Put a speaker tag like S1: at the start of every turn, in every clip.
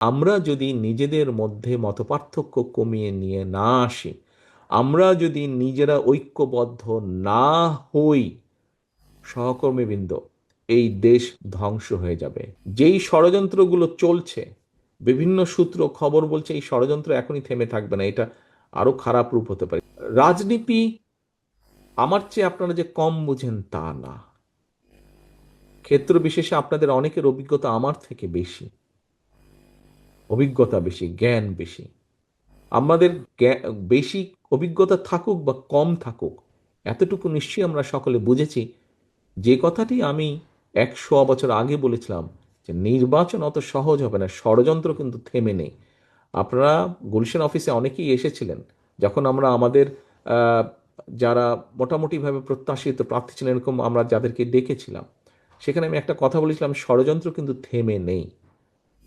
S1: আমরা যদি নিজেদের মধ্যে মতপার্থক্য কমিয়ে নিয়ে না আসি, আমরা যদি নিজেরা ঐক্যবদ্ধ না হই, সহকর্মীবৃন্দ, এই দেশ ধ্বংস হয়ে যাবে। যেই ষড়যন্ত্রগুলো চলছে, বিভিন্ন সূত্র খবর বলছে এই ষড়যন্ত্র এখনই থেমে থাকবে না, এটা আরও খারাপ রূপ হতে পারে। রাজনীতি, আমার চেয়ে আপনারা যে কম বুঝেন তা না। ক্ষেত্র বিশেষে আপনাদের অনেকের অভিজ্ঞতা আমার থেকে বেশি। অভিজ্ঞতা বেশি, জ্ঞান বেশি। আমাদের বেশি অভিজ্ঞতা থাকুক বা কম থাকুক, এতটুকু নিশ্চয়ই আমরা সকলে বুঝেছি। যে কথাটি আমি একশো বছর আগে বলেছিলাম যে নির্বাচন অত সহজ হবে না, ষড়যন্ত্র কিন্তু থেমে নেই। আপনারা গুলশান অফিসে অনেকেই এসেছিলেন, যখন আমরা আমাদের যারা মোটামুটিভাবে প্রত্যাশিত প্রার্থী ছিলেন, এরকম আমরা যাদেরকে ডেকেছিলাম। সেখানে আমি একটা কথা বলেছিলাম, ষড়যন্ত্র কিন্তু থেমে নেই।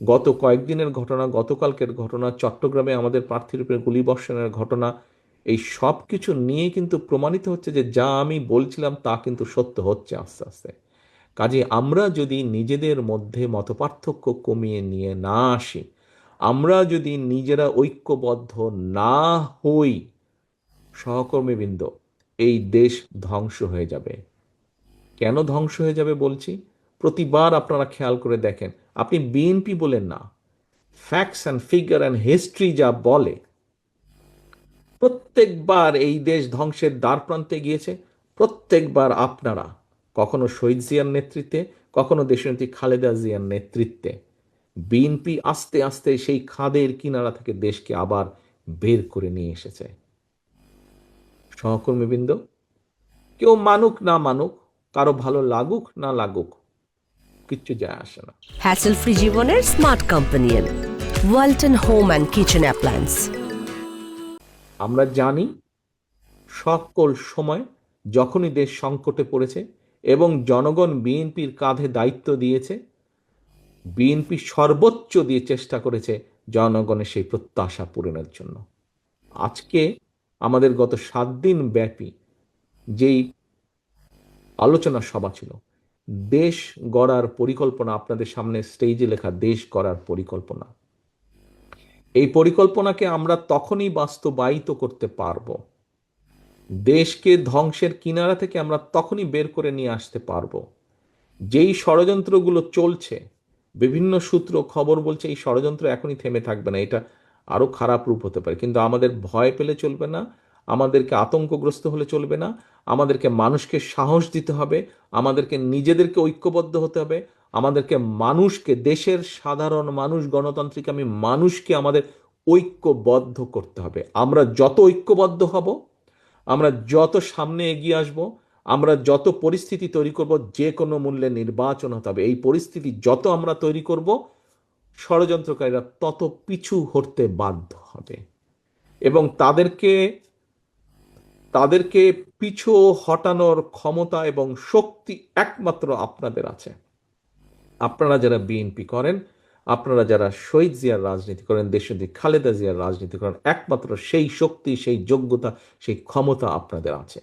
S1: গত কয়েকদিনের ঘটনা, গতকালকের ঘটনা, চট্টগ্রামে আমাদের প্রার্থীর উপরে গুলিবর্ষণের ঘটনা, এই সব কিছু নিয়ে কিন্তু প্রমাণিত হচ্ছে যে যা আমি বলছিলাম তা কিন্তু সত্য হচ্ছে আস্তে আস্তে। কাজে আমরা যদি নিজেদের মধ্যে মতপার্থক্য কমিয়ে নিয়ে না আসি, আমরা যদি নিজেরা ঐক্যবদ্ধ না হই, সহকর্মীবৃন্দ, এই দেশ ধ্বংস হয়ে যাবে। কেন ধ্বংস হয়ে যাবে বলছি? প্রতিবার আপনারা খেয়াল করে দেখেন। আপনি বিএনপি বলেন না। Facts and figure and history যা বলে, প্রত্যেকবার এই দেশ ধ্বংসের দ্বার প্রান্তে গিয়েছে, প্রত্যেকবার আপনারা, কখনো শহীদ জিয়ার নেতৃত্বে, কখনো দেশনেত্রী খালেদা জিয়ার নেতৃত্বে বিএনপি আস্তে আস্তে সেই খাদের কিনারা থেকে দেশকে আবার বের করে নিয়ে এসেছে। সহকর্মীবৃন্দ, কেউ মানুক না মানুক, কারও ভালো লাগুক না লাগুক কিচ্ছু যায় আসে না।
S2: হ্যাসেল ফ্রি জীবনের smart companion Walton home and kitchen appliance
S1: আমরা জানি সকল সময় যখনই দেশ সংকটে পড়েছে এবং জনগণ বিএনপির কাঁধে দায়িত্ব দিয়েছে বিএনপি সর্বোচ্চ দিয়ে চেষ্টা করেছে জনগণের সেই প্রত্যাশা পূরণের জন্য। আজকে আমাদের গত সাত দিন ব্যাপী যেই আলোচনা সভা ছিল দেশ গড়ার পরিকল্পনা আপনাদের সামনে স্টেজে লেখা, দেশ গড়ার পরিকল্পনা। এই পরিকল্পনাকে আমরা তখনই বাস্তবায়িত করতে পারব। দেশকে ধ্বংসের কিনারা থেকে আমরা তখনই বের করে নিয়ে আসতে পারব। যেই ষড়যন্ত্রগুলো চলছে, বিভিন্ন সূত্র খবর বলছে এই ষড়যন্ত্র এখনই থেমে থাকবে না, এটা আরও খারাপ রূপ হতে পারে। কিন্তু আমাদের ভয় পেলে চলবে না আমাদেরকে আতঙ্কগ্রস্ত হলে চলবে না, আমাদেরকে মানুষকে সাহস দিতে হবে, আমাদেরকে নিজেদেরকে ঐক্যবদ্ধ হতে হবে, আমাদেরকে মানুষকে, দেশের সাধারণ মানুষ, গণতান্ত্রিক আমি মানুষকে আমাদের ঐক্যবদ্ধ করতে হবে। আমরা যত ঐক্যবদ্ধ হব, আমরা যত সামনে এগিয়ে আসব, আমরা যত পরিস্থিতি তৈরি করব, যে কোনো মূল্যে নির্বাচন হতে হবে। এই পরিস্থিতি যত আমরা তৈরি করব, ষড়যন্ত্রকারীরা তত পিছু হতে বাধ্য হবে। এবং তাদেরকে তাদেরকে পিছু হটানোর ক্ষমতা এবং শক্তি একমাত্র আপনাদের আছে। আপনারা যারা বিএনপি করেন, আপনারা যারা শহীদ জিয়ার রাজনীতি করেন দেশনেত্রী খালেদা জিয়ার রাজনীতি করেন, একমাত্র সেই শক্তি, সেই যোগ্যতা, সেই ক্ষমতা আপনাদের আছে।